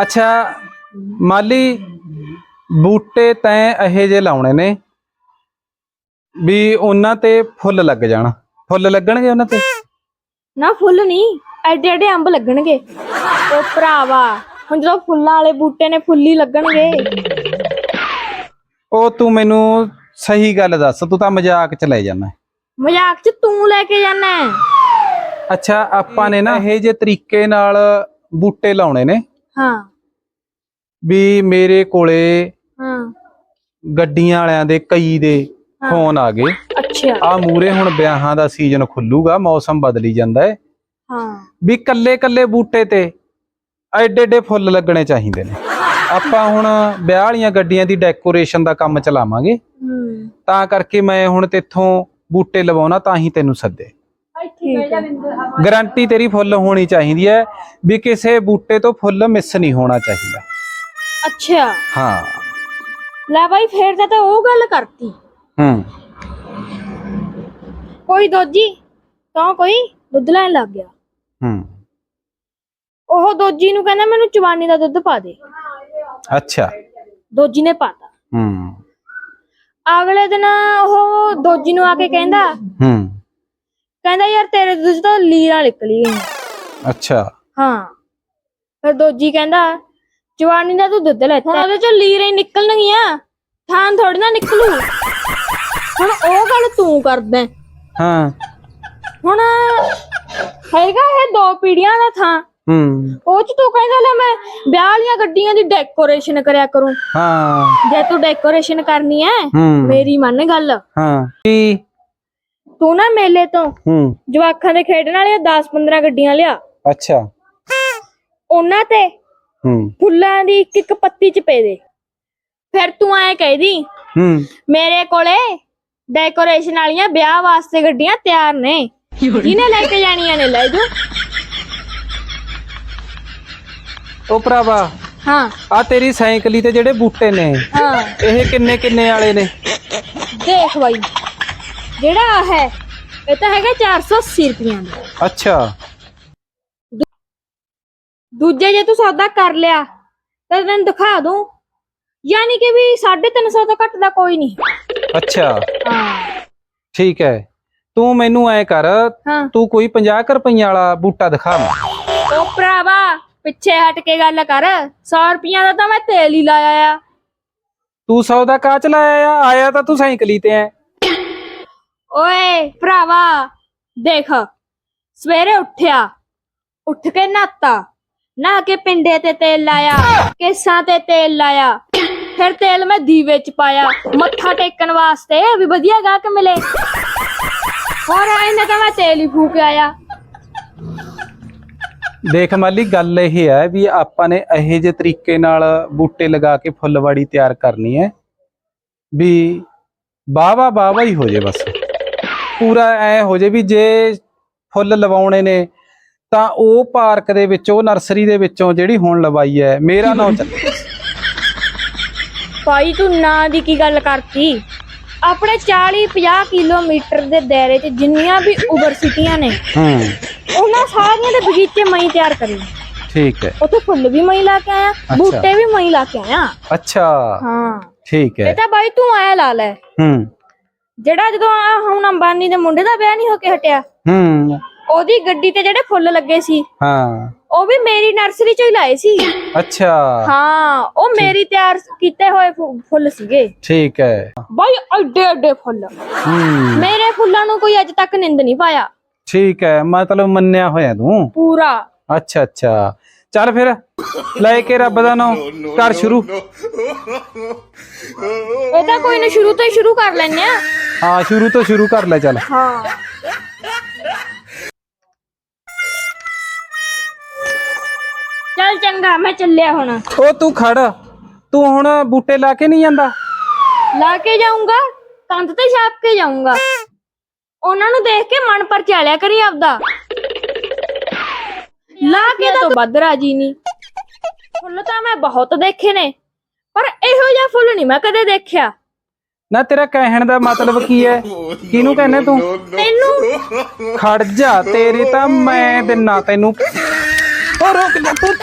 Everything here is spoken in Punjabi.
ਅੱਛਾ ਮਾਲੀ ਬੂਟੇ ਤੈਂ ਇਹੇ ਜੇ ਲਾਉਣੇ ਨੇ ਵੀ ਉਹਨਾਂ ਤੇ ਫੁੱਲ ਲੱਗ ਜਾਣ। ਫੁੱਲ ਲੱਗਣਗੇ ਉਹਨਾਂ ਤੇ? ਨਾ ਫੁੱਲ ਨਹੀਂ ਐਡੇ ਐਡੇ ਅੰਬ ਲੱਗਣਗੇ। ਉਹ ਭਰਾਵਾ ਹੁਣ ਜਦੋਂ ਫੁੱਲਾਂ ਵਾਲੇ ਬੂਟੇ ਨੇ ਫੁੱਲ ਹੀ ਲੱਗਣਗੇ। ਉਹ ਤੂੰ ਮੈਨੂੰ ਸਹੀ ਗੱਲ ਦੱਸ ਤੂੰ ਤਾਂ ਮਜ਼ਾਕ ਚ ਲੈ ਜਾਣਾ ਮਜ਼ਾਕ 'ਚ ਤੂੰ ਲੈ ਕੇ ਜਾਣਾ। ਅੱਛਾ ਆਪਾਂ ਨੇ ਨਾ ਇਹ ਜੇ ਤਰੀਕੇ ਨਾਲ ਬੂਟੇ ਲਾਉਣੇ ਨੇ। ਹਾਂ। ਵੀ ਮੇਰੇ ਕੋਲੇ ਹਾਂ। ਗੱਡੀਆਂ ਵਾਲਿਆਂ ਦੇ ਕਈ ਦੇ ਫੋਨ ਆ ਗਏ। ਅੱਛਾ। ਆ ਮੂਰੇ ਹੁਣ ਵਿਆਹਾਂ ਦਾ ਸੀਜ਼ਨ ਖੁੱਲੂਗਾ ਮੌਸਮ ਬਦਲੀ ਜਾਂਦਾ ਹੈ ਹਾਂ। ਵੀ ਕੱਲੇ ਕੱਲੇ ਬੂਟੇ ਤੇ ਐਡੇ ਐਡੇ ਫੁੱਲ ਲੱਗਣੇ ਚਾਹੀਦੇ ਨੇ। ਆਪਾਂ ਹੁਣ ਵਿਆਹ ਵਾਲੀਆਂ ਗੱਡੀਆਂ ਦੀ ਡੈਕੋਰੇਸ਼ਨ ਦਾ ਕੰਮ ਚਲਾਵਾਂਗੇ। ਹੂੰ। ਤਾਂ ਕਰਕੇ ਮੈਂ ਹੁਣ ਤੇਥੋਂ ਬੂਟੇ ਲਵਾਉਣਾ ਤਾਂ ਹੀ ਤੈਨੂੰ ਸੱਦੇ। ਠੀਕ ਹੈ। ਗਾਰੰਟੀ ਤੇਰੀ ਫੁੱਲ ਹੋਣੀ ਚਾਹੀਦੀ ਹੈ ਵੀ ਕਿਸੇ ਬੂਟੇ ਤੋਂ ਫੁੱਲ ਮਿਸ ਨਹੀਂ ਹੋਣਾ ਚਾਹੀਦਾ। ਅੱਛਾ। ਹਾਂ। ਲੈ ਬਾਈ ਫੇਰ ਤਾਂ ਤਾਂ ਉਹ ਗੱਲ ਕਰਤੀ। ਹੂੰ। ਕੋਈ ਦੋਜੀ? ਤਾਂ ਕੋਈ ਦੁੱਧ ਲੈਣ ਲੱਗ ਗਿਆ। ਹੂੰ। ਉਹ ਦੋਜੀ ਨੂੰ ਕਹਿੰਦਾ ਮੈਨੂੰ ਚਵਾਨੀ ਦਾ ਦੁੱਧ ਪਾ ਦੇ। ਅੱਛਾ। ਦੋਜੀ ਨੇ ਪਾਤਾ। ਹੂੰ। ਅਗਲੇ ਦਿਨ ਉਹ ਦੋਜੀ ਨੂੰ ਆ ਕੇ ਕਹਿੰਦਾ ਹੂੰ। ਕਹਿੰਦਾ ਯਾਰ ਤੇਰੇ ਦੁੱਧ ਤਾਂ ਲੀਰਾਂ ਨਿਕਲੀ ਗਈਆਂ ਅੱਛਾ। ਹਾਂ। ਫਿਰ ਦੋਜੀ ਕਹਿੰਦਾ ਜਵਾਨੀ ਦਾ ਤੂੰ ਦੁੱਧ ਲੈਤਾ ਹੁਣ ਉਹਦੇ ਚੋਂ ਲੀਰਾਂ ਹੀ ਨਿਕਲਣਗੀਆਂ। ਥਾਂ ਥੋੜੀ ਨਾ ਨਿਕਲੂ। ਹੁਣ ਉਹ ਗੱਲ ਤੂੰ ਕਰਦਾ ਹੈ। ਹਾਂ। ਹੁਣ ਹੈਗਾ ਇਹ ਦੋ ਪੀੜੀਆਂ ਦਾ ਥਾਂ। ਹੂੰ। ਉਹ ਚ ਤੂੰ ਕਹਿੰਦਾ ਲੈ ਮੈਂ ਵਿਆਹ ਵਾਲੀਆਂ ਗੱਡੀਆਂ ਦੀ ਡੈਕੋਰੇਸ਼ਨ ਕਰਿਆ ਕਰੂੰ। ਹਾਂ। ਜੇ ਤੂੰ ਡੈਕੋਰੇਸ਼ਨ ਕਰਨੀ ਹੈ ਹੂੰ। ਮੇਰੀ ਮੰਨ ਗੱਲ। ਹਾਂ। ਕੀ ਤੂੰ ਨਾ ਮੇਲੇ ਤੋਂ ਹੂੰ। ਜਵਾਕਾਂ ਦੇ ਖੇਡਣ ਵਾਲੀਆਂ 10-15 ਗੱਡੀਆਂ ਲਿਆ। ਅੱਛਾ। ਉਹਨਾਂ ਤੇ ਹੂੰ। ਫੁੱਲਾਂ ਦੀ ਇੱਕ ਇੱਕ ਪੱਤੀ ਚ ਪੇ ਦੇ। ਫਿਰ ਤੂੰ ਐ ਕਹਿਦੀ ਹੂੰ। ਮੇਰੇ ਕੋਲੇ ਡੈਕੋਰੇਸ਼ਨ ਵਾਲੀਆਂ ਵਿਆਹ ਵਾਸਤੇ ਗੱਡੀਆਂ ਤਿਆਰ ਨੇ। ਜਿਹਨੇ ਲੈ ਕੇ ਜਾਣੀਆਂ ਨੇ ਲੈ ਜਾਓ। ਉਹ ਭਰਾਵਾ ਹਾਂ। ਆ ਤੇਰੀ ਸਾਈਕਲੀ ਤੇ ਜਿਹੜੇ ਬੂਟੇ ਨੇ। ਹਾਂ। ਇਹ ਕਿੰਨੇ ਕਿੰਨੇ ਵਾਲੇ ਨੇ? ਦੇਖ ਬਾਈ। ਜਿਹੜਾ ਆ ਹੈ ਇਹ ਤਾਂ ਹੈਗਾ 480 ਰੁਪਈਆਂ ਦਾ। ਅੱਛਾ। ਦੂਜੇ ਜੇ ਤੂੰ ਸੌਦਾ ਕਰ ਲਿਆ ਤਾਂ ਤੈਨੂੰ ਦਿਖਾ ਦੂੰ। ਯਾਨੀ ਕਿ ਵੀ 350 ਤੋਂ ਘੱਟ ਦਾ ਕੋਈ ਨਹੀਂ। ਅੱਛਾ। ਹਾਂ। ਠੀਕ ਹੈ। ਤੂੰ ਮੈਨੂੰ ਐ ਕਰ ਹਾਂ। ਤੂੰ ਕੋਈ 50 ਕੁ ਰੁਪਈਆਂ ਵਾਲਾ ਬੂਟਾ ਦਿਖਾ ਮੈਨੂੰ। ਉਹ ਭਰਾਵਾ ਪਿੱਛੇ ਹਟ ਕੇ ਗੱਲ ਕਰ। 100 ਰੁਪਈਆਂ ਦਾ ਤਾਂ ਮੈਂ ਤੇਲ ਹੀ ਲਾਇਆ ਆ। ਤੂੰ ਸੌ ਦਾ ਕਾਚ ਲਾਇਆ ਆ? ਆਇਆ ਤਾਂ ਤੂੰ ਸਾਈਕਲੀ ਤੇ ਐ। ਓਏ, ਭਰਾਵਾ, ਦੇਖ, ਸਵੇਰੇ ਉੱਠਿਆ, ਉੱਠ ਕੇ ਨਹਾਤਾ, ਨਹਾ ਕੇ ਪਿੰਡੇ ਤੇ ਤੇਲ ਲਾਇਆ, ਕੇਸਾਂ ਤੇ ਤੇਲ ਲਾਇਆ, ਫਿਰ ਤੇਲ ਮੈਂ ਦੀਵੇ ਚ ਪਾਇਆ, ਮੱਥਾ ਟੇਕਣ ਵਾਸਤੇ ਵੀ ਵਧੀਆ ਗਾਹਕ ਮਿਲੇ। ਹੋਰ ਇਹਨੇ ਤਾਂ ਮੈਂ ਤੇਲ ਹੀ ਫੂਕ ਆਇਆ। ਦੇਖ ਮਾਲੀ, ਗੱਲ ਇਹ ਹੈ ਵੀ ਆਪਾਂ ਨੇ ਇਹੋ ਜਿਹੇ ਤਰੀਕੇ ਨਾਲ ਬੂਟੇ ਲਗਾ ਕੇ ਫੁੱਲਵਾੜੀ ਤਿਆਰ ਕਰਨੀ ਹੈ, ਵੀ ਬਾਵਾ ਬਾਵਾ ਹੀ ਹੋ ਜੇ ਬਸ। ਪੂਰਾ ਐ ਹੋ ਜੇ ਵੀ ਜੇ ਫੁੱਲ ਲਵਾਉਣੇ ਨੇ ਤਾਂ ਉਹ ਪਾਰਕ ਦੇ ਵਿੱਚੋਂ ਨਰਸਰੀ ਦੇ ਵਿੱਚੋਂ ਜਿਹੜੀ ਹੁਣ ਲਵਾਈ ਹੈ ਮੇਰਾ ਨਾਮ ਚੱਲੇ ਭਾਈ ਤੂੰ ਨਾਂ ਦੀ ਕੀ ਗੱਲ ਕਰਤੀ? ਆਪਣੇ 40 50 ਕਿਲੋਮੀਟਰ ਦੇ ਦਾਇਰੇ 'ਚ ਜਿੰਨੀਆਂ ਵੀ ਯੂਨੀਵਰਸਿਟੀਆਂ ਨੇ ਹੂੰ। ਉਹਨਾਂ ਸਾਰੀਆਂ ਦੇ ਬਗੀਚੇ ਮੈਂ ਹੀ ਤਿਆਰ ਕਰੇ। ਠੀਕ ਹੈ ਉੱਥੇ ਫੁੱਲ ਵੀ ਮੈਂ ਹੀ ਲਾ ਕੇ ਆਇਆ ਬੂਟੇ ਵੀ ਮੈਂ ਹੀ ਲਾ ਕੇ ਆਇਆ। ਅੱਛਾ। ਹਾਂ। ਠੀਕ ਇਹ ਹੈ ਤਾਂ ਬਾਈ ਤੂੰ ਐ ਲਾ ਲੈ। ਹੂੰ। ਜਿਹੜਾ ਜਦੋਂ ਆਹ ਹੁਣ ਅੰਬਾਨੀ ਦੇ ਮੁੰਡੇ ਦਾ ਵਿਆਹ ਨਹੀਂ ਹੋ ਕੇ ਹਟਿਆ ਹੂੰ। ਉਹਦੀ ਗੱਡੀ ਤੇ ਜਿਹੜੇ ਫੁੱਲ ਲੱਗੇ ਸੀ ਹਾਂ। ਉਹ ਵੀ ਮੇਰੀ ਨਰਸਰੀ ਚੋਂ ਹੀ ਲਾਏ ਸੀ। ਅੱਛਾ। ਹਾਂ ਉਹ ਮੇਰੀ ਤਿਆਰ ਕੀਤੇ ਹੋਏ ਫੁ- ਫੁੱਲ ਸੀਗੇ। ਠੀਕ ਹੈ ਬਾਈ ਐਡੇ ਐਡੇ ਫੁੱਲ। ਹੂੰ। ਮੇਰੇ ਫੁੱਲਾਂ ਨੂੰ ਕੋਈ ਅੱਜ ਤੱਕ ਨਿੰਦ ਨਹੀਂ ਪਾਇਆ। ਠੀਕ ਹੈ ਮਤਲਬ ਮੰਨਿਆ ਹੋਇਆ ਤੂੰ? ਪੂਰਾ। ਅੱਛਾ ਅੱਛਾ। ਚੱਲ ਫਿਰ ਲੈ ਕੇ ਰੱਬ ਦਾ ਨਾਮ ਕਰ ਸ਼ੁਰੂ। ਇਹ ਤਾਂ ਕੋਈ ਨਾ ਸ਼ੁਰੂ ਤੋਂ ਹੀ ਸ਼ੁਰੂ ਕਰ ਲੈਨੇ ਆ। ਹਾਂ ਸ਼ੁਰੂ ਤੋਂ ਸ਼ੁਰੂ ਕਰ ਲੈ ਚੱਲ। ਹਾਂ। ਚੱਲ ਚੰਗਾ ਮੈਂ ਚੱਲਿਆ ਹੁਣ। ਉਹ ਤੂੰ ਖੜ। ਤੂੰ ਹੁਣ ਬੂਟੇ ਲਾ ਕੇ ਨਹੀਂ ਜਾਂਦਾ? ਲਾ ਕੇ ਜਾਊਂਗਾ ਕੰਧ ਤੇ ਛਾਪ ਕੇ ਜਾਊਂਗਾ। ਉਹਨਾਂ ਨੂੰ ਦੇਖ ਕੇ ਮਨ ਪਰ ਚਾਲਿਆ ਕਰੀ ਆਪਦਾ। ਲਾ ਕੇ ਤਾਂ ਵੱਧ ਰਾਜੀ ਨਹੀਂ ਫੁੱਲ ਤਾਂ ਮੈਂ ਬਹੁਤ ਦੇਖੇ ਨੇ ਪਰ ਇਹੋ ਜਿਹਾ ਫੁੱਲ ਨਹੀਂ ਮੈਂ ਕਦੇ ਦੇਖਿਆ। ਨਾ ਤੇਰਾ ਕਹਿਣ ਦਾ ਮਤਲਬ ਕੀ ਹੈ? ਕਿਹਨੂੰ ਕਹਿੰਦਾ ਤੂੰ? ਤੈਨੂੰ। ਖੜ ਜਾ ਤੇਰੀ ਤਾਂ ਮੈਂ ਦਿਨਾ ਤੈਨੂੰ। ਓ ਰੁਕ ਜਾ ਤੂੰ।